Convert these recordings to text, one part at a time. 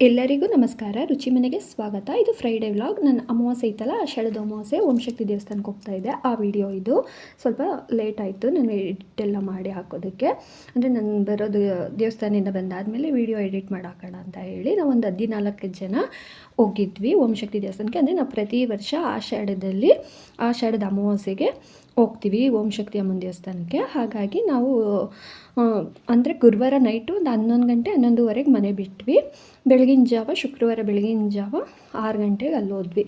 ಎಲ್ಲರಿಗೂ ನಮಸ್ಕಾರ. ರುಚಿ ಮನೆಗೆ ಸ್ವಾಗತ. ಇದು ಫ್ರೈಡೇ ವ್ಲಾಗ್ ನನ್ನ ಅಮಾವಾಸ್ಯೆ ಇತ್ತಲ್ಲ ಆಷಾಢದ ಅಮಾವಾಸ್ಯೆ ಓಂಶಕ್ತಿ ದೇವಸ್ಥಾನಕ್ಕೆ ಹೋಗ್ತಾ ಇದೆ. ಆ ವಿಡಿಯೋ ಇದು. ಸ್ವಲ್ಪ ಲೇಟ್ ಆಯಿತು. ನಾನು ಎಲ್ಲ ಮಾಡಿ ಹಾಕೋದಕ್ಕೆ. ಅಂದರೆ ನಾನು ಬರೋದು ದೇವಸ್ಥಾನದಿಂದ ಬಂದಾದಮೇಲೆ ವಿಡಿಯೋ ಎಡಿಟ್ ಮಾಡಿ ಹಾಕೋಣ ಅಂತ ಹೇಳಿ ನಾವು ಒಂದು ಹದಿನಾಲ್ಕು ಜನ ಹೋಗಿದ್ವಿ ಓಂಶಕ್ತಿ ದೇವಸ್ಥಾನಕ್ಕೆ. ಅಂದರೆ ನಾವು ಪ್ರತಿ ವರ್ಷ ಆಷಾಢದಲ್ಲಿ ಆಷಾಢದ ಅಮಾವಾಸ್ಯೆಗೆ ಹೋಗ್ತೀವಿ ಓಂ ಶಕ್ತಿ ಅಮ್ಮನ ದೇವಸ್ಥಾನಕ್ಕೆ. ಹಾಗಾಗಿ ನಾವು ಅಂದರೆ ಗುರುವಾರ ನೈಟು ಒಂದು ಹನ್ನೊಂದು ಗಂಟೆ ಹನ್ನೊಂದುವರೆಗೆ ಮನೆ ಬಿಟ್ವಿ. ಬೆಳಗಿನ ಜಾವ, ಶುಕ್ರವಾರ ಬೆಳಗಿನ ಜಾವ ಆರು ಗಂಟೆಗೆ ಅಲ್ಲಿ ಹೋದ್ವಿ.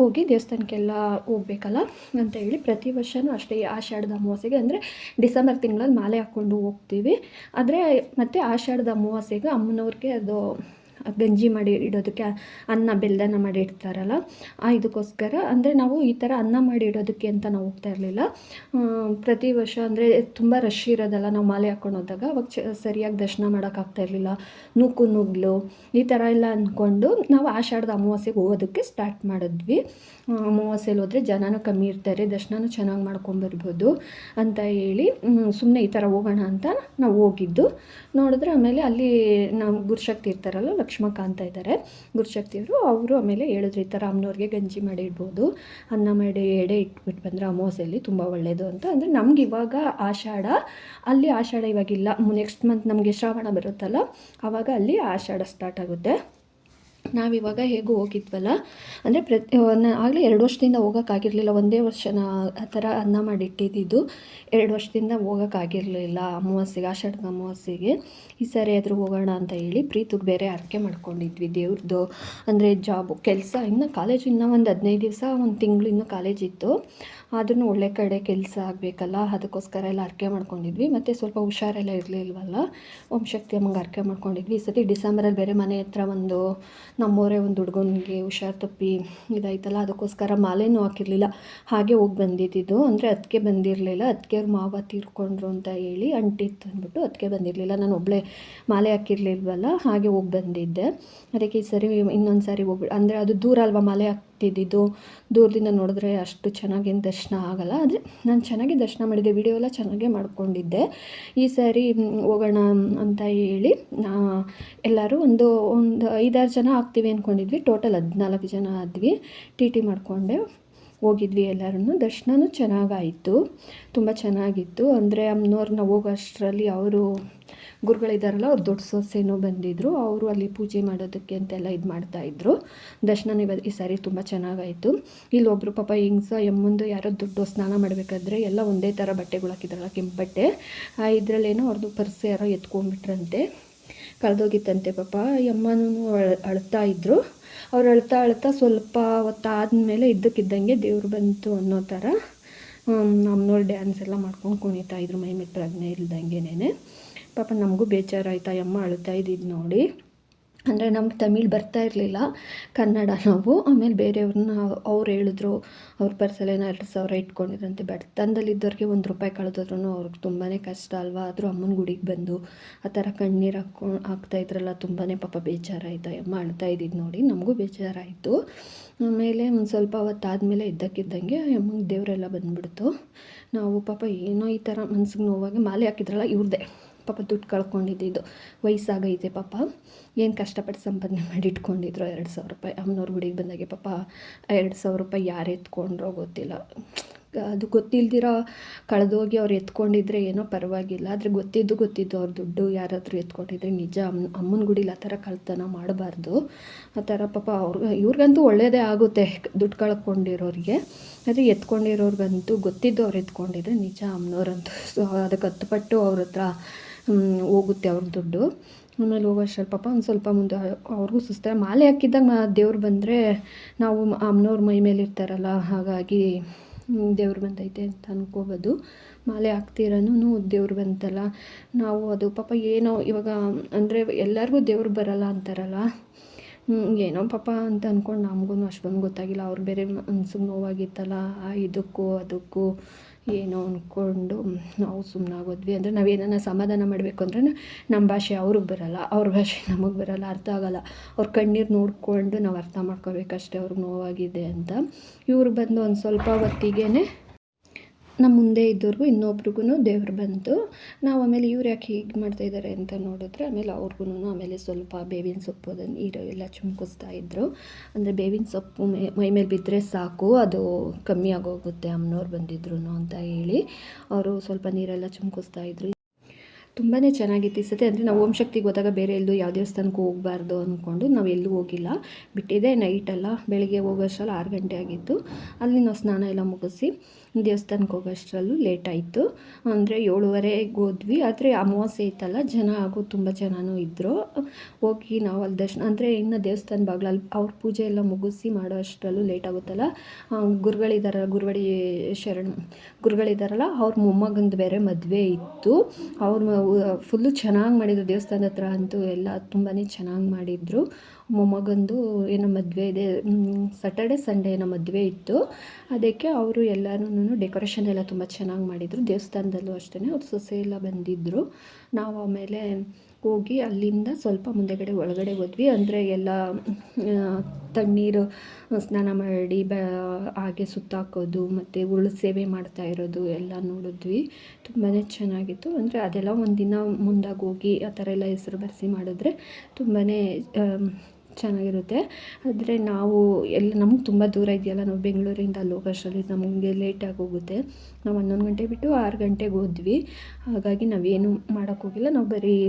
ಹೋಗಿ ದೇವಸ್ಥಾನಕ್ಕೆಲ್ಲ ಹೋಗ್ಬೇಕಲ್ಲ ಅಂತ ಹೇಳಿ ಪ್ರತಿ ವರ್ಷವೂ ಅಷ್ಟೇ ಆಷಾಢದ ಅಮಾವಾಸ್ಯೆಗೆ, ಅಂದರೆ ಡಿಸೆಂಬರ್ ತಿಂಗಳಲ್ಲಿ ಮಾಲೆ ಹಾಕ್ಕೊಂಡು ಹೋಗ್ತೀವಿ. ಆದರೆ ಮತ್ತು ಆಷಾಢದ ಅಮಾವಾಸ್ಯೆಗೆ ಅಮ್ಮನವ್ರಿಗೆ ಅದು ಗಂಜಿ ಮಾಡಿ ಇಡೋದಕ್ಕೆ ಅನ್ನ ಬೆಲ್ಲನ ಮಾಡಿ ಇಡ್ತಾರಲ್ಲ, ಆ ಇದಕ್ಕೋಸ್ಕರ ಅಂದರೆ ನಾವು ಈ ಥರ ಅನ್ನ ಮಾಡಿ ಇಡೋದಕ್ಕೆ ಅಂತ ನಾವು ಹೋಗ್ತಾ ಇರಲಿಲ್ಲ. ಪ್ರತಿ ವರ್ಷ ಅಂದರೆ ತುಂಬ ರಶ್ ಇರೋದಲ್ಲ ನಾವು ಮಾಲೆ ಹಾಕ್ಕೊಂಡು ಹೋದಾಗ, ಅವಾಗ ಚ ಸರಿಯಾಗಿ ದರ್ಶನ ಮಾಡೋಕ್ಕಾಗ್ತಾ ಇರಲಿಲ್ಲ. ನೂಕು ನುಗ್ಲು ಈ ಥರ ಎಲ್ಲ ಅಂದ್ಕೊಂಡು ನಾವು ಆಷಾಢದ ಅಮಾವಾಸ್ಯೆಗೆ ಹೋಗೋದಕ್ಕೆ ಸ್ಟಾರ್ಟ್ ಮಾಡಿದ್ವಿ. ಅಮಾವಾಸ್ಯೆಲಿ ಹೋದರೆ ಜನನೂ ಕಮ್ಮಿ ಇರ್ತಾರೆ, ದರ್ಶನನೂ ಚೆನ್ನಾಗಿ ಮಾಡ್ಕೊಂಬರ್ಬೋದು ಅಂತ ಹೇಳಿ ಸುಮ್ಮನೆ ಈ ಥರ ಹೋಗೋಣ ಅಂತ ನಾವು ಹೋಗಿದ್ದು. ನೋಡಿದ್ರೆ ಆಮೇಲೆ ಅಲ್ಲಿ ನಾವು ಗುರುಶಕ್ತಿ ಇರ್ತಾರಲ್ಲ, ಲಕ್ಷ್ಮಕಾಂತ ಇದ್ದಾರೆ ಗುರುಶಕ್ತಿಯವರು ಅವರು ಆಮೇಲೆ ಹೇಳಿದ್ರು ಈ ಥರ ಅಮ್ಮನವ್ರಿಗೆ ಗಂಜಿ ಮಾಡಿ ಇಡ್ಬೋದು ಅನ್ನ ಮಾಡಿ ಎಡೆ ಇಟ್ಬಿಟ್ಟು ಬಂದರೆ ಅಮಾವಾಸ್ಯೆಯಲ್ಲಿ ತುಂಬ ಒಳ್ಳೆಯದು ಅಂತ. ಅಂದರೆ ನಮ್ಗೆ ಇವಾಗ ಆಷಾಢ, ಅಲ್ಲಿ ಆಷಾಢ ಇವಾಗಿಲ್ಲ. ನೆಕ್ಸ್ಟ್ ಮಂತ್ ನಮಗೆ ಶ್ರಾವಣ ಬರುತ್ತಲ್ಲ ಆವಾಗ ಅಲ್ಲಿ ಆಷಾಢ ಸ್ಟಾರ್ಟ್ ಆಗುತ್ತೆ. ನಾವಿವಾಗ ಹೇಗೂ ಹೋಗಿದ್ವಲ್ಲ? ಅಂದರೆ ಪ್ರತಿ ಆಗಲೇ ಎರಡು ವರ್ಷದಿಂದ ಹೋಗೋಕ್ಕಾಗಿರಲಿಲ್ಲ. ಒಂದೇ ವರ್ಷ ಆ ಥರ ಅನ್ನ ಮಾಡಿಟ್ಟಿದ್ದು ಎರಡು ವರ್ಷದಿಂದ ಹೋಗೋಕ್ಕಾಗಿರಲಿಲ್ಲ ಅಮಾವಾಸ್ಯೆಗೆ, ಆಷಾಢದ ಅಮಾವಾಸ್ಯೆಗೆ. ಈ ಸಾರಿ ಆದರೂ ಹೋಗೋಣ ಅಂತ ಹೇಳಿ ಪ್ರೀತಿಗೆ ಬೇರೆ ಹರಕೆ ಮಾಡ್ಕೊಂಡಿದ್ವಿ ದೇವ್ರದ್ದು ಅಂದರೆ ಜಾಬು, ಕೆಲಸ ಇನ್ನು ಕಾಲೇಜು ಇನ್ನೂ ಒಂದು ಹದಿನೈದು ದಿವಸ, ಒಂದು ತಿಂಗಳು ಇನ್ನೂ ಕಾಲೇಜ್ ಇತ್ತು ಆದ್ರೂ ಒಳ್ಳೆ ಕಡೆ ಕೆಲಸ ಆಗಬೇಕಲ್ಲ, ಅದಕ್ಕೋಸ್ಕರ ಎಲ್ಲ ಅರ್ಕೆ ಮಾಡ್ಕೊಂಡಿದ್ವಿ. ಮತ್ತು ಸ್ವಲ್ಪ ಹುಷಾರೆಲ್ಲ ಇರಲಿಲ್ವಲ್ಲ ಓಂ ಶಕ್ತಿ ಅಮ್ಮಂಗೆ ಅರ್ಕೆ ಮಾಡ್ಕೊಂಡಿದ್ವಿ. ಈ ಸತಿ ಡಿಸೆಂಬರಲ್ಲಿ ಬೇರೆ ಮನೆ ಹತ್ರ ಒಂದು ನಮ್ಮೋರೆ ಒಂದು ಹುಡ್ಗನಿಗೆ ಹುಷಾರು ತಪ್ಪಿ ಇದಾಯ್ತಲ್ಲ, ಅದಕ್ಕೋಸ್ಕರ ಮಾಲೆನೂ ಹಾಕಿರಲಿಲ್ಲ. ಹಾಗೆ ಹೋಗಿ ಬಂದಿದ್ದು ಅಂದರೆ ಅದಕ್ಕೆ ಬಂದಿರಲಿಲ್ಲ. ಅದಕ್ಕೆ ಅವ್ರು ಮಾವ ತೀರ್ಕೊಂಡ್ರು ಅಂತ ಹೇಳಿ ಅಂಟಿತ್ತು ಅಂದ್ಬಿಟ್ಟು ಅದಕ್ಕೆ ಬಂದಿರಲಿಲ್ಲ. ನಾನು ಒಬ್ಬಳೇ ಮಾಲೆ ಹಾಕಿರಲಿಲ್ವಲ್ಲ, ಹಾಗೆ ಹೋಗಿ ಬಂದಿದ್ದೆ. ಅದಕ್ಕೆ ಈ ಸರಿ ಇನ್ನೊಂದು ಸಾರಿ ಹೋಗ್ಬಿಟ್ಟು ಅಂದರೆ ಅದು ದೂರ ಅಲ್ವಾ ಮಾಲೆ ಹಾಕ್ತಿದ್ದಿದ್ದು ದೂರದಿಂದ ನೋಡಿದ್ರೆ ಅಷ್ಟು ಚೆನ್ನಾಗೇನು ದರ್ಶನ ಆಗಲ್ಲ. ಆದರೆ ನಾನು ಚೆನ್ನಾಗಿ ದರ್ಶನ ಮಾಡಿದ್ದೆ ವಿಡಿಯೋ ಎಲ್ಲ ಚೆನ್ನಾಗೇ ಮಾಡ್ಕೊಂಡಿದ್ದೆ. ಈ ಸಾರಿ ಹೋಗೋಣ ಅಂತ ಹೇಳಿ ಎಲ್ಲರೂ ಒಂದು ಒಂದು ಐದಾರು ಜನ ಆಗ್ತೀವಿ ಅಂದ್ಕೊಂಡಿದ್ವಿ ಟೋಟಲ್ ಹದಿನಾಲ್ಕು ಜನ ಆದ್ವಿ. ಟಿ ಟಿ ಮಾಡಿಕೊಂಡೆ. ಹೋಗಿದ್ವಿ ಎಲ್ಲರೂ ದರ್ಶನವೂ ಚೆನ್ನಾಗಾಯಿತು. ತುಂಬ ಚೆನ್ನಾಗಿತ್ತು. ಅಂದರೆ ಅಮ್ಮನವ್ರನ್ನ ಹೋಗೋ ಅಷ್ಟರಲ್ಲಿ ಅವರು ಗುರುಗಳಿದ್ದಾರಲ್ಲ ಅವ್ರು ದೊಡ್ಡ ಸೊಸೆನೂ ಬಂದಿದ್ದರು ಅವರು ಅಲ್ಲಿ ಪೂಜೆ ಮಾಡೋದಕ್ಕೆ ಅಂತೆಲ್ಲ ಇದು ಮಾಡ್ತಾಯಿದ್ರು ದರ್ಶನ ಈ ಸಾರಿ ತುಂಬ ಚೆನ್ನಾಗಾಯಿತು. ಇಲ್ಲಿ ಒಬ್ಬರು ಪಾಪ ಹಿಂಗ್ಸ ಎಮ್ಮಂದು ಯಾರೋ ದುಡ್ಡು ಸ್ನಾನ ಮಾಡಬೇಕಾದ್ರೆ ಎಲ್ಲ ಒಂದೇ ಥರ ಬಟ್ಟೆಗಳು ಹಾಕಿದ್ರಲ್ಲ, ಕೆಂಪು ಬಟ್ಟೆ. ಇದರಲ್ಲೇನೋ ಅವ್ರದ್ದು ಪರ್ಸ್ ಯಾರೋ ಎತ್ಕೊಂಡ್ಬಿಟ್ರಂತೆ. ಕಳೆದೋಗಿತ್ತಂತೆ ಪಾಪ. ಎಮ್ಮನೂ ಅಳ್ತಾ ಇದ್ದರು ಅವ್ರು ಅಳ್ತಾ ಅಳ್ತಾ ಸ್ವಲ್ಪ ಹೊತ್ತಾದ್ಮೇಲೆ ಇದ್ದಕ್ಕಿದ್ದಂಗೆ ದೇವ್ರು ಬಂತು ಅನ್ನೋ ಥರ ನಮ್ಮನವ್ರು ಡ್ಯಾನ್ಸ್ ಎಲ್ಲ ಮಾಡ್ಕೊಂಡು ಕುಣಿತಾ ಇದ್ರು ಮೈ ಪ್ರಜ್ಞೆ ಇಲ್ದಂಗೆನೇ ಪಾಪ ನಮಗೂ ಬೇಜಾರಾಯ್ತಾ. ಯಮ್ಮ ಅಳ್ತಾ ಇದ್ದಿದ್ದು ನೋಡಿ. ಅಂದರೆ ನಮ್ಗೆ ತಮಿಳ್ ಬರ್ತಾ ಇರಲಿಲ್ಲ, ಕನ್ನಡ ನಾವು. ಆಮೇಲೆ ಬೇರೆಯವ್ರನ್ನ ಅವ್ರು ಹೇಳಿದ್ರು, ಅವ್ರ ಪರ್ಸಲೇನ ಎರಡು ಸಾವಿರ ಇಟ್ಕೊಂಡಿದ್ರಂತೆ ಬಡತನದಲ್ಲಿದ್ದವ್ರಿಗೆ ಒಂದು ರೂಪಾಯಿ ಕಳೆದ್ರು ಅವ್ರಿಗೆ ತುಂಬಾ ಕಷ್ಟ ಅಲ್ವಾ? ಆದರೂ ಅಮ್ಮನ ಗುಡಿಗೆ ಬಂದು ಆ ಥರ ಕಣ್ಣೀರು ಹಾಕ್ತಾ ಇದ್ರಲ್ಲ ತುಂಬಾ ಪಾಪ ಬೇಜಾರಾಯ್ತು ಅಮ್ಮ ಅಳ್ತಾ ಇದ್ದಿದ್ದು ನೋಡಿ ನಮಗೂ ಬೇಜಾರಾಯಿತು. ಆಮೇಲೆ ಒಂದು ಸ್ವಲ್ಪ ಹೊತ್ತಾದಮೇಲೆ ಇದ್ದಕ್ಕಿದ್ದಂಗೆ ಅಮ್ಮಂಗೆ ದೇವರೆಲ್ಲ ಬಂದುಬಿಡ್ತು. ನಾವು ಪಾಪ ಏನೋ ಈ ಥರ ಮನ್ಸಿಗೆ ನೋವಾಗಿ ಮಾಲೆ ಹಾಕಿದ್ರಲ್ಲ ಇವ್ರದ್ದೇ ಪಾಪ ದುಡ್ಡು ಕಳ್ಕೊಂಡಿದ್ದು. ವಯಸ್ಸಾಗೈತೆ ಪಾಪ. ಏನು ಕಷ್ಟಪಟ್ಟು ಸಂಪಾದನೆ ಮಾಡಿ ಇಟ್ಕೊಂಡಿದ್ರು ಎರಡು ಸಾವಿರ ರೂಪಾಯಿ. ಅಮ್ಮನವ್ರ ಗುಡಿಗೆ ಬಂದಾಗೆ ಪಾಪ ಎರಡು ಸಾವಿರ ರೂಪಾಯಿ ಯಾರು ಎತ್ಕೊಂಡ್ರೋ ಗೊತ್ತಿಲ್ಲ. ಅದು ಗೊತ್ತಿಲ್ದಿರೋ ಕಳೆದೋಗಿ ಅವ್ರು ಎತ್ಕೊಂಡಿದ್ರೆ ಏನೋ ಪರವಾಗಿಲ್ಲ. ಆದರೆ ಗೊತ್ತಿದ್ದು ಗೊತ್ತಿದ್ದು ಅವ್ರ ದುಡ್ಡು ಯಾರಾದರೂ ಎತ್ಕೊಂಡಿದ್ರೆ ನಿಜ. ಅಮ್ಮ ಅಮ್ಮನ ಗುಡಿಲಿ ಆ ಥರ ಕಳ್ತನ ಮಾಡಬಾರ್ದು. ಆ ಥರ ಪಾಪ ಅವ್ರಿಗೆ ಇವ್ರಿಗಂತೂ ಒಳ್ಳೆಯದೇ ಆಗುತ್ತೆ ದುಡ್ಡು ಕಳ್ಕೊಂಡಿರೋರಿಗೆ. ಆದರೆ ಎತ್ಕೊಂಡಿರೋರ್ಗಂತೂ ಗೊತ್ತಿದ್ದು ಅವ್ರು ಎತ್ಕೊಂಡಿದ್ರೆ ನಿಜ. ಅಮ್ಮನವ್ರಂತೂ ಸೊ ಅದಕ್ಕೆ ಹತ್ತು ಪಟ್ಟು ಅವ್ರ ಹತ್ರ ಹೋಗುತ್ತೆ ಅವ್ರ ದುಡ್ಡು. ಆಮೇಲೆ ಹೋಗೋಷ್ಟರಲ್ಲಿ ಪಾಪ ಒಂದು ಸ್ವಲ್ಪ ಮುಂದೆ ಅವ್ರಿಗೂ ಸುಸ್ತಾರೆ ಮಾಲೆ ಹಾಕಿದ್ದಾಗ ದೇವ್ರು ಬಂದರೆ ನಾವು ಅಮ್ಮನವ್ರ ಮೈ ಮೇಲೆ ಇರ್ತಾರಲ್ಲ, ಹಾಗಾಗಿ ದೇವ್ರು ಬಂದೈತೆ ಅಂತ ಅನ್ಕೋಬೋದು. ಮಾಲೆ ಹಾಕ್ತಿರೋನು ದೇವ್ರು ಬಂತಲ್ಲ. ನಾವು ಅದು ಪಾಪ ಏನೋ ಇವಾಗ, ಅಂದರೆ ಎಲ್ಲರಿಗೂ ದೇವ್ರು ಬರಲ್ಲ ಅಂತಾರಲ್ಲ. ಏನೋ ಪಾಪ ಅಂತ ಅಂದ್ಕೊಂಡು ನಮಗೂ ಅಷ್ಟೊಂದು ಗೊತ್ತಾಗಿಲ್ಲ. ಅವ್ರು ಬೇರೆ ಮನ್ಸಿಗೆ ನೋವಾಗಿತ್ತಲ್ಲ ಇದಕ್ಕೂ ಅದಕ್ಕೂ. ಏನೋ ಅಂದ್ಕೊಂಡು ನಾವು ಸುಮ್ಮನಾಗೋದ್ವಿ ಅಂದರೆ ನಾವು ನಾವೇನನ್ನ ಸಮಾಧಾನ ಮಾಡಬೇಕು ಅಂದ್ರೆ ನಮ್ಮ ಭಾಷೆ ಅವ್ರಿಗೆ ಬರೋಲ್ಲ. ಅವ್ರ ಭಾಷೆ ನಮಗೆ ಬರೋಲ್ಲ, ಅರ್ಥ ಆಗೋಲ್ಲ. ಅವ್ರ ಕಣ್ಣೀರು ನೋಡಿಕೊಂಡು ನಾವು ಅರ್ಥ ಮಾಡ್ಕೋಬೇಕಷ್ಟೇ ಅವ್ರಿಗೆ ನೋವಾಗಿದೆ ಅಂತ. ಇವ್ರು ಬಂದು ಒಂದು ಸ್ವಲ್ಪ ಹೊತ್ತಿಗೆ ನಮ್ಮ ಮುಂದೆ ಇದ್ದವ್ರಿಗೂ ಇನ್ನೊಬ್ರಿಗೂ ದೇವ್ರು ಬಂತು ನಾವು ಆಮೇಲೆ ಇವ್ರು ಯಾಕೆ ಹೀಗೆ ಮಾಡ್ತಾಯಿದ್ದಾರೆ ಅಂತ ನೋಡಿದ್ರೆ, ಆಮೇಲೆ ಅವ್ರಿಗೂ ಆಮೇಲೆ ಸ್ವಲ್ಪ ಬೇವಿನ ಸೊಪ್ಪು ಅದನ್ನು ನೀರು ಎಲ್ಲ ಚುಮ್ಕಿಸ್ತಾ ಇದ್ದರು ಅಂದರೆ ಬೇವಿನ ಸೊಪ್ಪು ಮೈ ಮೇಲೆ ಬಿದ್ದರೆ ಸಾಕು, ಅದು ಕಮ್ಮಿ ಆಗೋಗುತ್ತೆ ಅಮ್ಮನವ್ರು ಬಂದಿದ್ರು ಅಂತ ಹೇಳಿ ಅವರು ಸ್ವಲ್ಪ ನೀರೆಲ್ಲ ಚುಮ್ಕಿಸ್ತಾ ಇದ್ರು. ತುಂಬಾ ಚೆನ್ನಾಗಿತ್ತು ಈ ಅಂದರೆ ನಾವು ಓಂ ಶಕ್ತಿಗೆ ಹೋದಾಗ ಬೇರೆ ಎಲ್ಲೂ ಯಾವ ದೇವಸ್ಥಾನಕ್ಕೂ ಹೋಗಬಾರ್ದು ಅಂದ್ಕೊಂಡು ನಾವು ಎಲ್ಲೂ ಹೋಗಿಲ್ಲ. ಬಿಟ್ಟಿದೆ ನೈಟಲ್ಲ ಬೆಳಗ್ಗೆ ಹೋಗೋಷ್ಟರಲ್ಲಿ ಆರು ಗಂಟೆ ಆಗಿತ್ತು. ಅಲ್ಲಿ ನಾವು ಸ್ನಾನ ಎಲ್ಲ ಮುಗಿಸಿ ದೇವಸ್ಥಾನಕ್ಕೆ ಹೋಗೋಷ್ಟರಲ್ಲೂ ಲೇಟ್ ಆಯಿತು. ಅಂದರೆ ಏಳುವರೆಗೆ ಹೋದ್ವಿ. ಆದರೆ ಅಮಾವಾಸ್ಯೆ ಇತ್ತಲ್ಲ, ಜನ ಹಾಗೂ ತುಂಬ ಜನನೂ ಇದ್ದರು ಹೋಗಿ ನಾವು ಅಲ್ಲಿ ದರ್ಶನ, ಅಂದರೆ ಇನ್ನು ದೇವಸ್ಥಾನ ಬಾಗಿಲಲ್ಲಿ ಅವ್ರ ಪೂಜೆ ಎಲ್ಲ ಮುಗಿಸಿ ಮಾಡೋ ಅಷ್ಟರಲ್ಲೂ ಲೇಟ್ ಆಗುತ್ತಲ್ಲ. ಗುರುಗಳಿದಾರ ಗುರುವಡಿ ಶರಣ, ಗುರುಗಳಿದಾರಲ್ಲ, ಅವ್ರ ಮೊಮ್ಮಗಂದು ಬೇರೆ ಮದುವೆ ಇತ್ತು. ಅವ್ರ ಫುಲ್ಲು ಚೆನ್ನಾಗಿ ಮಾಡಿದ್ರು. ದೇವಸ್ಥಾನದ ಹತ್ರ ಅಂತೂ ಎಲ್ಲ ತುಂಬಾ ಚೆನ್ನಾಗಿ ಮಾಡಿದರು. ಮೊಮ್ಮಗಂದು ಏನೋ ಮದುವೆ ಇದೆ. ಸ್ಯಾಟರ್ಡೆ ಸಂಡೇ ಏನೋ ಮದುವೆ ಇತ್ತು. ಅದಕ್ಕೆ ಅವರು ಎಲ್ಲನೂ ಡೆಕೋರೇಷನ್ ಎಲ್ಲ ತುಂಬ ಚೆನ್ನಾಗಿ ಮಾಡಿದರು. ದೇವಸ್ಥಾನದಲ್ಲೂ ಅಷ್ಟೇ ಅವ್ರ ಸೊಸೆ ಎಲ್ಲ ಬಂದಿದ್ದರು ನಾವು ಆಮೇಲೆ ಹೋಗಿ ಅಲ್ಲಿಂದ ಸ್ವಲ್ಪ ಮುಂದೆಗಡೆ ಒಳಗಡೆ ಹೋದ್ವಿ. ಅಂದರೆ ಎಲ್ಲ ತಣ್ಣೀರು ಸ್ನಾನ ಮಾಡಿ ಬ, ಹಾಗೆ ಸುತ್ತಾಕೋದು, ಮತ್ತು ಉರುಳು ಸೇವೆ ಮಾಡ್ತಾ ಇರೋದು ಎಲ್ಲ ನೋಡಿದ್ವಿ. ತುಂಬಾ ಚೆನ್ನಾಗಿತ್ತು. ಅಂದರೆ ಅದೆಲ್ಲ ಒಂದಿನ ಮುಂದಾಗಿ ಹೋಗಿ ಆ ಥರ ಎಲ್ಲ ಹೆಸರು ಬರೆಸಿ ಮಾಡಿದ್ರೆ ತುಂಬಾ ಚೆನ್ನಾಗಿರುತ್ತೆ. ಆದರೆ ನಾವು ಎಲ್ಲ ನಮ್ಗೆ ತುಂಬ ದೂರ ಇದೆಯಲ್ಲ, ನಾವು ಬೆಂಗಳೂರಿಂದ ಅಲ್ಲಿ ಹೋಗೋಷ್ಟರಲ್ಲಿ ನಮಗೆ ಲೇಟಾಗಿ ಹೋಗುತ್ತೆ. ನಾವು ಹನ್ನೊಂದು ಗಂಟೆ ಬಿಟ್ಟು ಆರು ಗಂಟೆಗೆ ಹೋದ್ವಿ. ಹಾಗಾಗಿ ನಾವೇನು ಮಾಡೋಕ್ಕೋಗಿಲ್ಲ ನಾವು ಬರೀ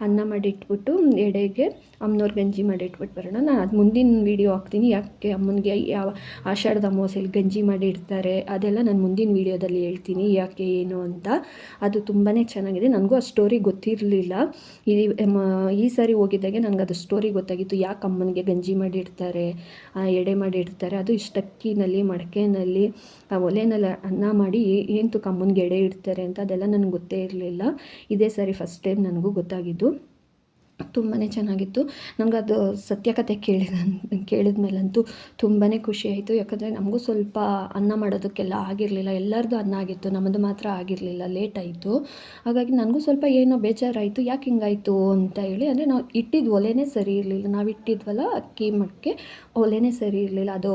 ಅನ್ನ ಮಾಡಿಟ್ಬಿಟ್ಟು ಎಡೆಗೆ ಅಮ್ಮನವ್ರ ಗಂಜಿ ಮಾಡಿಟ್ಬಿಟ್ಟು ಬರೋಣ. ನಾನು ಅದು ಮುಂದಿನ ವೀಡಿಯೋ ಹಾಕ್ತೀನಿ. ಯಾಕೆ ಅಮ್ಮನಿಗೆ ಯಾವ ಆಷಾಢದ ಅಮಾವಾಸ್ಯೆಲಿ ಗಂಜಿ ಮಾಡಿ ಇಡ್ತಾರೆ ಅದೆಲ್ಲ ನಾನು ಮುಂದಿನ ವೀಡಿಯೋದಲ್ಲಿ ಹೇಳ್ತೀನಿ. ಯಾಕೆ, ಏನು ಅಂತ. ಅದು ತುಂಬಾ ಚೆನ್ನಾಗಿದೆ. ನನಗೂ ಆ ಸ್ಟೋರಿ ಗೊತ್ತಿರಲಿಲ್ಲ. ಈ ಈ ಸಾರಿ ಹೋಗಿದ್ದಾಗೆ ನನಗೆ ಅದು ಸ್ಟೋರಿ ಗೊತ್ತಾಗಿತ್ತು. ಯಾಕೆ ಅಮ್ಮನಿಗೆ ಗಂಜಿ ಮಾಡಿ ಇಡ್ತಾರೆ ಎಡೆ ಮಾಡಿ ಇಡ್ತಾರೆ ಅದು ಇಷ್ಟಕ್ಕಿನಲ್ಲಿ, ಮಡಕೆನಲ್ಲಿ, ಆ, ಒಲೆನಲ್ಲಿ ಅನ್ನ ಮಾಡಿ ಏನು ಕಮ್ಮನ್ಗೆ ಎಡೆ ಇಡ್ತಾರೆ ಅಂತ ಅದೆಲ್ಲ ನನಗೆ ಗೊತ್ತೇ ಇರಲಿಲ್ಲ. ಇದೇ ಸಾರಿ ಫಸ್ಟ್ ಟೈಮ್ ನನಗೂ ಗೊತ್ತಾಗಿದ್ದು. ತುಂಬಾ ಚೆನ್ನಾಗಿತ್ತು. ನನಗೆ ಅದು ಸತ್ಯಕತೆ ಕೇಳಿದ ಕೇಳಿದ ಮೇಲಂತೂ ತುಂಬಾ ಖುಷಿ ಆಯಿತು. ಯಾಕಂದರೆ ನಮಗೂ ಸ್ವಲ್ಪ ಅನ್ನ ಮಾಡೋದಕ್ಕೆಲ್ಲ ಆಗಿರಲಿಲ್ಲ. ಎಲ್ಲರದ್ದು ಅನ್ನ ಆಗಿತ್ತು. ನಮ್ಮದು ಮಾತ್ರ ಆಗಿರಲಿಲ್ಲ. ಲೇಟ್ ಆಯಿತು. ಹಾಗಾಗಿ ನನಗೂ ಸ್ವಲ್ಪ ಏನೋ ಬೇಜಾರಾಯಿತು. ಯಾಕೆ ಹಿಂಗಾಯಿತು ಅಂತ ಹೇಳಿ. ಅಂದರೆ ನಾವು ಇಟ್ಟಿದ್ದ ಒಲೆನೇ ಸರಿ ಇರಲಿಲ್ಲ. ನಾವು ಇಟ್ಟಿದ್ವಲ್ಲ ಅಕ್ಕಿ, ಮಕ್ಕೆ, ಒಲೆನೇ ಸರಿ ಇರಲಿಲ್ಲ. ಅದು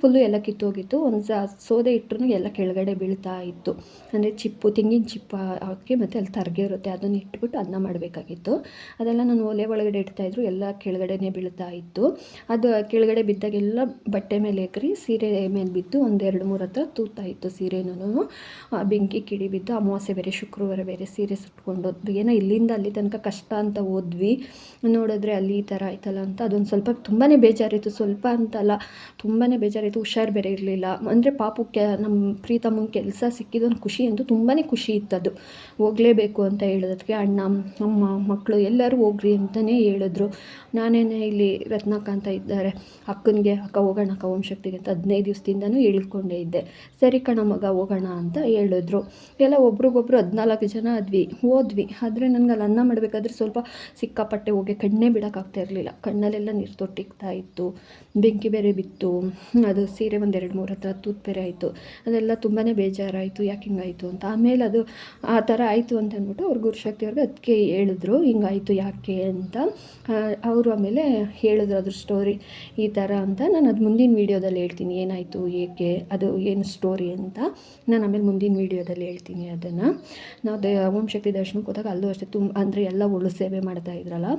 ಫುಲ್ಲು ಎಲ್ಲ ಕಿತ್ತೋಗಿತ್ತು. ಒಂದು ಸೋದೆ ಇಟ್ಟರು ಎಲ್ಲ ಕೆಳಗಡೆ ಬೀಳ್ತಾ ಇತ್ತು. ಅಂದರೆ ಚಿಪ್ಪು, ತೆಂಗಿನ ಚಿಪ್ಪು ಹಾಕಿ ಮತ್ತು ಅಲ್ಲಿ ತರಗೆ ಇರುತ್ತೆ. ಅದನ್ನು ಇಟ್ಬಿಟ್ಟು ಅನ್ನ ಮಾಡಬೇಕಾಗಿತ್ತು. ಅದೆಲ್ಲ ನಾನು ಒಲೆ ಒಳಗಡೆ ಇಡ್ತಾಯಿದ್ರು ಎಲ್ಲ ಕೆಳಗಡೆನೇ ಬೀಳ್ತಾ ಇತ್ತು. ಅದು ಕೆಳಗಡೆ ಬಿದ್ದಾಗೆಲ್ಲ ಬಟ್ಟೆ ಮೇಲೆ ಎಕರಿ ಸೀರೆ ಮೇಲೆ ಬಿದ್ದು ಒಂದೆರಡು ಮೂರು ಹತ್ರ ತೂತಾ ಇತ್ತು ಸೀರೆನೂ. ಬೆಂಕಿ ಕಿಡಿ ಬಿದ್ದು ಅಮಾವಾಸ್ಯೆ ಬೇರೆ, ಶುಕ್ರವಾರ ಬೇರೆ ಸೀರೆ ಸುಟ್ಕೊಂಡು ಏನೋ ಇಲ್ಲಿಂದ ಅಲ್ಲಿ ತನಕ ಕಷ್ಟ ಅಂತ ಹೋದ್ವಿ. ನೋಡಿದ್ರೆ ಅಲ್ಲಿ ಈ ಥರ ಆಯ್ತಲ್ಲ ಅಂತ ಅದೊಂದು ಸ್ವಲ್ಪ ತುಂಬಾ ಬೇಜಾರಿತ್ತು. ಸ್ವಲ್ಪ ಅಂತಲ್ಲ ತುಂಬಾ ಬೇಜಾರಿತ್ತು. ಹುಷಾರು ಬೇರೆ ಇರಲಿಲ್ಲ. ಅಂದರೆ ಪಾಪಕ್ಕೆ, ನಮ್ಮ ಪ್ರೀತಮ್ಮನ ಕೆಲಸ ಸಿಕ್ಕಿದೊಂದು ಖುಷಿ ಅಂತೂ ತುಂಬಾ ಖುಷಿ ಇತ್ತದು. ಹೋಗಲೇಬೇಕು ಅಂತ ಹೇಳೋದಕ್ಕೆ ಅಣ್ಣ, ಅಮ್ಮ, ಮಕ್ಕಳು ಎಲ್ಲರೂ ಹೋಗ್ರಿ ಅಂತಲೇ ಹೇಳಿದ್ರು. ನಾನೇನೇ ಇಲ್ಲಿ ರತ್ನಕಾಂತ ಇದ್ದಾರೆ. ಅಕ್ಕನಿಗೆ, ಅಕ್ಕ ಹೋಗೋಣ, ಅಕ್ಕ ವಂಶಕ್ತಿಗೆ ಅಂತ ಹದಿನೈದು ದಿವಸದಿಂದನೂ ಹೇಳ್ಕೊಂಡೇ ಇದ್ದೆ. ಸರಿ ಕಣ ಮಗ, ಹೋಗೋಣ ಅಂತ ಹೇಳಿದ್ರು. ಎಲ್ಲ ಒಬ್ರಿಗೊಬ್ರು ಹದಿನಾಲ್ಕು ಜನ ಆದ್ವಿ, ಹೋದ್ವಿ. ಆದರೆ ನನಗೆ ಅಲ್ಲಿ ಅನ್ನ ಮಾಡಬೇಕಾದ್ರೆ ಸ್ವಲ್ಪ ಸಿಕ್ಕಾಪಟ್ಟೆ ಹೋಗಿ ಕಣ್ಣೇ ಬಿಡೋಕ್ಕಾಗ್ತಾ ಇರಲಿಲ್ಲ. ಕಣ್ಣಲ್ಲೆಲ್ಲ ನೀರು ತೊಟ್ಟಿಗ್ತಾ ಇತ್ತು. ಬೆಂಕಿ ಬೇರೆ ಬಿತ್ತು. ಅದು ಸೀರೆ ಒಂದು ಎರಡು ಮೂರು ಹತ್ರ ತೂತ್ ಬೇರೆ ಆಯಿತು. ಅದೆಲ್ಲ ತುಂಬಾ ಬೇಜಾರಾಯಿತು. ಯಾಕೆ ಹಿಂಗಾಯಿತು ಅಂತ. ಆಮೇಲೆ ಅದು ಆ ಥರ ಆಯಿತು ಅಂತ ಅಂದ್ಬಿಟ್ಟು ಅವ್ರು ಗುರುಶಕ್ತಿಯವ್ರಿಗೆ ಅದಕ್ಕೆ ಹೇಳಿದ್ರು. ಹಿಂಗಾಯಿತು ಯಾಕೆ ಅಂತ ಅವರು ಆಮೇಲೆ ಹೇಳಿದ್ರು ಅದ್ರ ಸ್ಟೋರಿ ಈ ಥರ ಅಂತ. ನಾನು ಅದು ಮುಂದಿನ ವೀಡಿಯೋದಲ್ಲಿ ಹೇಳ್ತೀನಿ, ಏನಾಯಿತು, ಏಕೆ, ಅದು ಏನು ಸ್ಟೋರಿ ಅಂತ. ನಾನು ಆಮೇಲೆ ಮುಂದಿನ ವೀಡಿಯೋದಲ್ಲಿ ಹೇಳ್ತೀನಿ ಅದನ್ನು. ನಾವು ದೇ, ಓಂ ಶಕ್ತಿ ದರ್ಶನಕ್ಕೆ ಹೋದಾಗ ಅಲ್ಲೂ ಅಷ್ಟೇ ತುಂಬ ಅಂದರೆ ಎಲ್ಲ ಒಳ್ಳೆ ಸೇವೆ ಮಾಡ್ತಾ ಇದ್ರಲ್ಲ,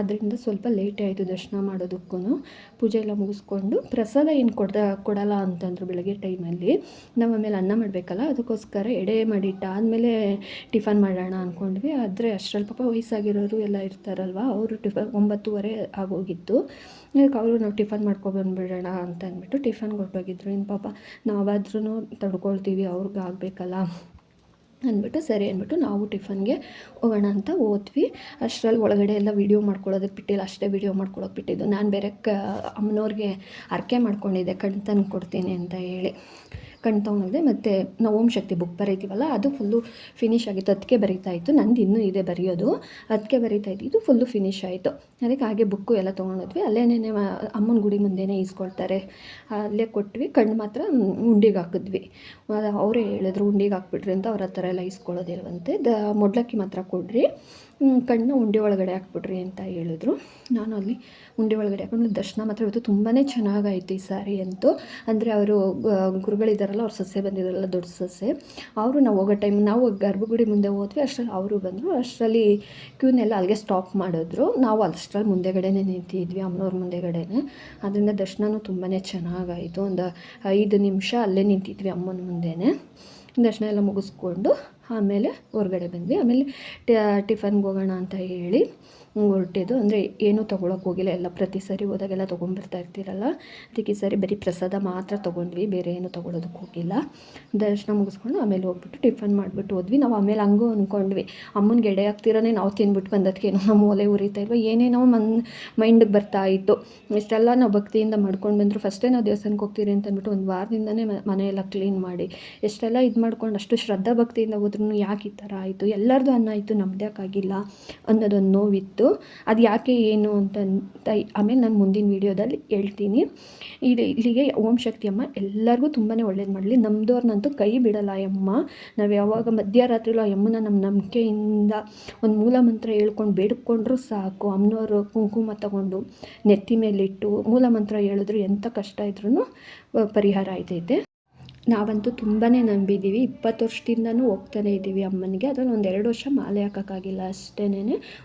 ಅದರಿಂದ ಸ್ವಲ್ಪ ಲೇಟೇ ಆಯಿತು ದರ್ಶನ ಮಾಡೋದಕ್ಕೂ ಪೂಜೆ ಎಲ್ಲ ಮುಗಿಸ್ಕೊಂಡು ಪ್ರಸಾದ ಏನು ಕೊಡ್ದ, ಕೊಡಲ್ಲ ಅಂತಂದರು ಬೆಳಗ್ಗೆ ಟೈಮಲ್ಲಿ ನಾವು ಆಮೇಲೆ ಅನ್ನ ಮಾಡಬೇಕಲ್ಲ, ಅದಕ್ಕೋಸ್ಕರ ಎಡೆ ಮಾಡಿಟ್ಟ, ಆದಮೇಲೆ ಟಿಫನ್ ಮಾಡೋಣ ಅಂದ್ಕೊಂಡ್ವಿ ಆದರೆ ಅಷ್ಟರಲ್ಲಿ ಪಾಪ ವಯಸ್ಸಾಗಿರೋರು ಎಲ್ಲ ಇರ್ತಾರಲ್ವ ಅವರು ಟಿಫನ್ ಒಂಬತ್ತುವರೆ ಆಗೋಗಿತ್ತು. ಅದಕ್ಕೆ ಅವರು ನಾವು ಟಿಫನ್ ಮಾಡ್ಕೊಬಂದ್ಬಿಡೋಣ ಅಂತ ಅಂದ್ಬಿಟ್ಟು ಟಿಫನ್ ಕೊಟ್ಟೋಗಿದ್ರು. ಇನ್ನು ಪಾಪ ನಾವಾದ್ರೂ ತಡ್ಕೊಳ್ತೀವಿ, ಅವ್ರಿಗೆ ಆಗಬೇಕಲ್ಲ ಅಂದ್ಬಿಟ್ಟು ಸರಿ ಅಂದ್ಬಿಟ್ಟು ನಾವು ಟಿಫನ್ಗೆ ಹೋಗೋಣ ಅಂತ ಓದ್ವಿ ಅಷ್ಟರಲ್ಲಿ ಒಳಗಡೆ ಎಲ್ಲ ವೀಡಿಯೋ ಮಾಡ್ಕೊಳ್ಳೋದಕ್ಕೆ ಬಿಟ್ಟಿಲ್ಲ, ಅಷ್ಟೇ ವೀಡಿಯೋ ಮಾಡ್ಕೊಳ್ಳೋಕೆ ಬಿಟ್ಟಿದ್ದು. ನಾನು ಬೇರೆ ಕ ಅಮ್ಮನವ್ರಿಗೆ ಅರ್ಕೆ ಮಾಡ್ಕೊಂಡಿದ್ದೆ, ಕಣ್ ತಂದು ಕೊಡ್ತೀನಿ ಅಂತ ಹೇಳಿ. ಕಣ್ ಹೋಗಿದೆ ಮತ್ತು ನಾವು ಓಂ ಶಕ್ತಿ ಬುಕ್ ಬರೀತೀವಲ್ಲ, ಅದು ಫುಲ್ಲು ಫಿನಿಶ್ ಆಗಿತ್ತು ಅದಕ್ಕೆ ಬರೀತಾ ಇತ್ತು. ನಂದು ಇನ್ನೂ ಇದೆ ಬರೆಯೋದು ಅದಕ್ಕೆ ಬರೀತಾ ಇದ್ದು ಇದು ಫುಲ್ಲು ಫಿನಿಶ್ ಆಯಿತು. ಅದಕ್ಕೆ ಹಾಗೆ ಬುಕ್ಕು ಎಲ್ಲ ತೊಗೊಂಡೋದ್ವಿ. ಅಲ್ಲೇನೇ ಅಮ್ಮನ ಗುಡಿ ಮುಂದೆನೇ ಈಸ್ಕೊಳ್ತಾರೆ ಅಲ್ಲೇ ಕೊಟ್ವಿ, ಕಣ್ಣು ಮಾತ್ರ ಉಂಡಿಗೆ ಹಾಕಿದ್ವಿ. ಅವರೇ ಹೇಳಿದ್ರು, ಉಂಡಿಗೆ ಹಾಕ್ಬಿಟ್ರಿ ಅಂತ, ಅವ್ರ ಹತ್ರ ಎಲ್ಲ ಈಸ್ಕೊಳ್ಳೋದಿಲ್ವಂತೆ ದ, ಮೊಡ್ಲಕ್ಕಿ ಮಾತ್ರ ಕೊಡ್ರಿ. ಕಣ್ಣನ್ನ ಉಂಡೆ ಒಳಗಡೆ ಹಾಕ್ಬಿಡ್ರಿ ಅಂತ ಹೇಳಿದ್ರು. ನಾನು ಅಲ್ಲಿ ಉಂಡೆ ಒಳಗಡೆ ಹಾಕೊಂಡು ದರ್ಶನ ಮಾತ್ರ ಇವತ್ತು ತುಂಬಾ ಚೆನ್ನಾಗಾಯಿತು ಈ ಸಾರಿ ಅಂತೂ. ಅಂದರೆ ಅವರು ಗುರುಗಳಿದ್ದಾರಲ್ಲ ಅವ್ರ ಸಸ್ಯ ಬಂದಿದ್ದಾರಲ್ಲ ದೊಡ್ಡ ಸಸ್ಯ ಅವರು ನಾವು ಹೋಗೋ ಟೈಮ್ ನಾವು ಗರ್ಭಗುಡಿ ಮುಂದೆ ಹೋದ್ವಿ, ಅಷ್ಟರಲ್ಲಿ ಅವರು ಬಂದರು. ಅಷ್ಟರಲ್ಲಿ ಕ್ಯೂನೆಲ್ಲ ಅಲ್ಲಿಗೆ ಸ್ಟಾಪ್ ಮಾಡಿದ್ರು. ನಾವು ಅಷ್ಟರಲ್ಲಿ ಮುಂದೆಗಡೆನೇ ನಿಂತಿದ್ವಿ, ಅಮ್ಮನವ್ರ ಮುಂದೆಗಡೆ ಅದರಿಂದ ದರ್ಶನವೂ ತುಂಬಾ ಚೆನ್ನಾಗಾಯಿತು. ಒಂದು ಐದು ನಿಮಿಷ ಅಲ್ಲೇ ನಿಂತಿದ್ವಿ ಅಮ್ಮನ ಮುಂದೆನೇ. ದರ್ಶನ ಎಲ್ಲ ಮುಗಿಸ್ಕೊಂಡು ಆಮೇಲೆ ಹೊರಗಡೆ ಬಂದ್ವಿ. ಆಮೇಲೆ ಟಿಫನ್ಗೆ ಹೋಗೋಣ ಅಂತ ಹೇಳಿ ಹೊರಟಿದ್ದು. ಅಂದರೆ ಏನೂ ತೊಗೊಳಕ್ಕೆ ಹೋಗಿಲ್ಲ. ಎಲ್ಲ ಪ್ರತಿ ಸರಿ ಹೋದಾಗೆಲ್ಲ ತೊಗೊಂಬರ್ತಾ ಇರ್ತೀರಲ್ಲ. ಅದಕ್ಕೆ ಈ ಸರಿ ಬರೀ ಪ್ರಸಾದ ಮಾತ್ರ ತೊಗೊಂಡ್ವಿ. ಬೇರೆ ಏನು ತೊಗೊಳೋದಕ್ಕೆ ಹೋಗಿಲ್ಲ. ದರ್ಶನ ಮುಗಿಸ್ಕೊಂಡು ಆಮೇಲೆ ಹೋಗ್ಬಿಟ್ಟು ಟಿಫನ್ ಮಾಡಿಬಿಟ್ಟು ಹೋದ್ವಿ. ನಾವು ಆಮೇಲೆ ಹಂಗೂ ಅಂದ್ಕೊಂಡ್ವಿ ಅಮ್ಮನಿಗೆ ಎಡೆ ಆಗ್ತಿರೋನೇ, ನಾವು ತಿನ್ಬಿಟ್ಟು ಬಂದದಕ್ಕೆ ಏನೋ ನಮ್ಮ ಒಲೆ ಉರಿತಾ ಇಲ್ವ? ಏನೇನೋ ಮನ್, ಮೈಂಡಿಗೆ ಬರ್ತಾ ಇತ್ತು. ಇಷ್ಟೆಲ್ಲ ನಾವು ಭಕ್ತಿಯಿಂದ ಮಾಡ್ಕೊಂಡು ಬಂದರು. ಫಸ್ಟೇ ನಾವು ದೇವಸ್ಥಾನಕ್ಕೆ ಹೋಗ್ತೀರಿ ಅಂತ ಅಂದ್ಬಿಟ್ಟು ಒಂದು ವಾರದಿಂದನೇ ಮನೆಯೆಲ್ಲ ಕ್ಲೀನ್ ಮಾಡಿ. ಎಷ್ಟೆಲ್ಲ ಇದು ಮಾಡ್ಕೊಂಡು ಅಷ್ಟು ಶ್ರದ್ಧಾ ಭಕ್ತಿಯಿಂದ ಹೋದ್ರೂ ಯಾಕೆ ಈ ಥರ ಆಯಿತು? ಎಲ್ಲರದು ಅನ್ನ ಆಯಿತು ನಮ್ದು ಅನ್ನೋದೊಂದು ನೋವಿತ್ತು. ಅದು ಯಾಕೆ ಏನು ಅಂತ ಆಮೇಲೆ ನಾನು ಮುಂದಿನ ವೀಡಿಯೋದಲ್ಲಿ ಹೇಳ್ತೀನಿ. ಇಲ್ಲಿ, ಇಲ್ಲಿಗೆ ಓಂ ಶಕ್ತಿ ಅಮ್ಮ ಎಲ್ಲರಿಗೂ ತುಂಬಾ ಒಳ್ಳೇದು ಮಾಡಲಿ. ನಮ್ಮದವ್ರನ್ನಂತೂ ಕೈ ಬಿಡಲ್ಲ ಅಮ್ಮ ನಾವು ಯಾವಾಗ ಮಧ್ಯರಾತ್ರಿಲೂ ಆ ಅಮ್ಮನ ನಮ್ಮ ನಂಬಿಕೆಯಿಂದ ಒಂದು ಮೂಲ ಮಂತ್ರ ಹೇಳ್ಕೊಂಡು ಬೇಡ್ಕೊಂಡ್ರೂ ಸಾಕು. ಅಮ್ಮನವರು ಕುಂಕುಮ ತಗೊಂಡು ನೆತ್ತಿ ಮೇಲಿಟ್ಟು ಮೂಲ ಮಂತ್ರ ಹೇಳಿದ್ರು ಎಂಥ ಕಷ್ಟ ಇದ್ರೂ ಪರಿಹಾರ ಆಯ್ತೈತೆ. ನಾವಂತೂ ತುಂಬಾ ನಂಬಿದ್ದೀವಿ ಇಪ್ಪತ್ತು ವರ್ಷದಿಂದನೂ ಹೋಗ್ತಾನೆ ಇದ್ದೀವಿ ಅಮ್ಮನಿಗೆ. ಅದನ್ನು ಒಂದು ಎರಡು ವರ್ಷ ಮಾಲೆ ಹಾಕೋಕ್ಕಾಗಿಲ್ಲ ಅಷ್ಟೇನೆ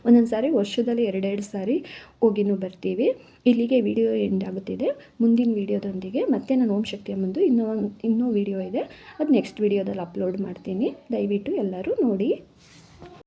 ಒಂದೊಂದು ಸಾರಿ ವರ್ಷದಲ್ಲಿ ಎರಡೆರಡು ಸಾರಿ ಹೋಗಿನೂ ಬರ್ತೀವಿ. ಇಲ್ಲಿಗೆ ವಿಡಿಯೋ ಎಂಡ್ ಆಗುತ್ತಿದೆ. ಮುಂದಿನ ವಿಡಿಯೋದೊಂದಿಗೆ ಮತ್ತೆ ನಾನು ಓಂ ಶಕ್ತಿ ಅಮ್ಮಂದು ಇನ್ನೂ ಒಂದು ಇನ್ನೂ ವಿಡಿಯೋ ಇದೆ. ಅದು ನೆಕ್ಸ್ಟ್ ವಿಡಿಯೋದಲ್ಲಿ ಅಪ್ಲೋಡ್ ಮಾಡ್ತೀನಿ. ದಯವಿಟ್ಟು ಎಲ್ಲರೂ ನೋಡಿ.